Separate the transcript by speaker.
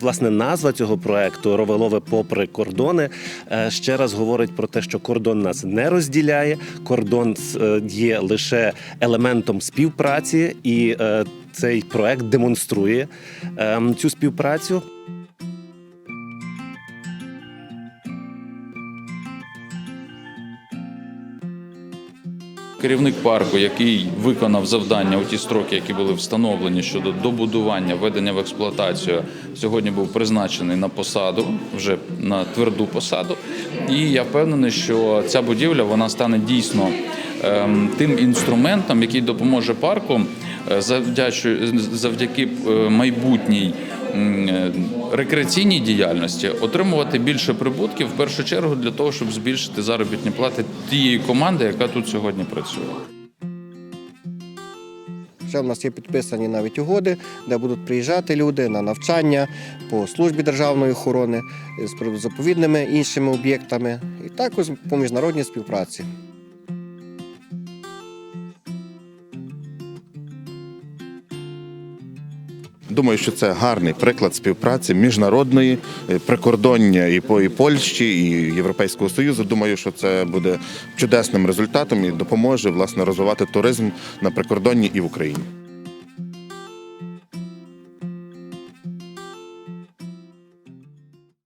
Speaker 1: власне назва цього проекту Ровелове попри кордони е, ще раз говорить про те, що кордон нас не розділяє. Кордон е, є лише елементом співпраці, і е, цей проект демонструє е, цю співпрацю.
Speaker 2: Керівник парку, який виконав завдання у ті строки, які були встановлені щодо добудування, введення в експлуатацію, сьогодні був призначений на посаду, вже на тверду посаду. І я впевнений, що ця будівля вона стане дійсно ем, тим інструментом, який допоможе парку е, завдячу- завдяки е, майбутній рекреаційній діяльності отримувати більше прибутків в першу чергу для того, щоб збільшити заробітні плати тієї команди, яка тут сьогодні працює.
Speaker 3: Вже в нас є підписані навіть угоди, де будуть приїжджати люди на навчання по службі державної охорони з природозаповідними іншими об'єктами, і також по міжнародній співпраці.
Speaker 4: Думаю, що це гарний приклад співпраці міжнародної е, прикордоння і по і Польщі, і Європейського Союзу. Думаю, що це буде чудесним результатом і допоможе власне розвивати туризм на прикордонні і в Україні.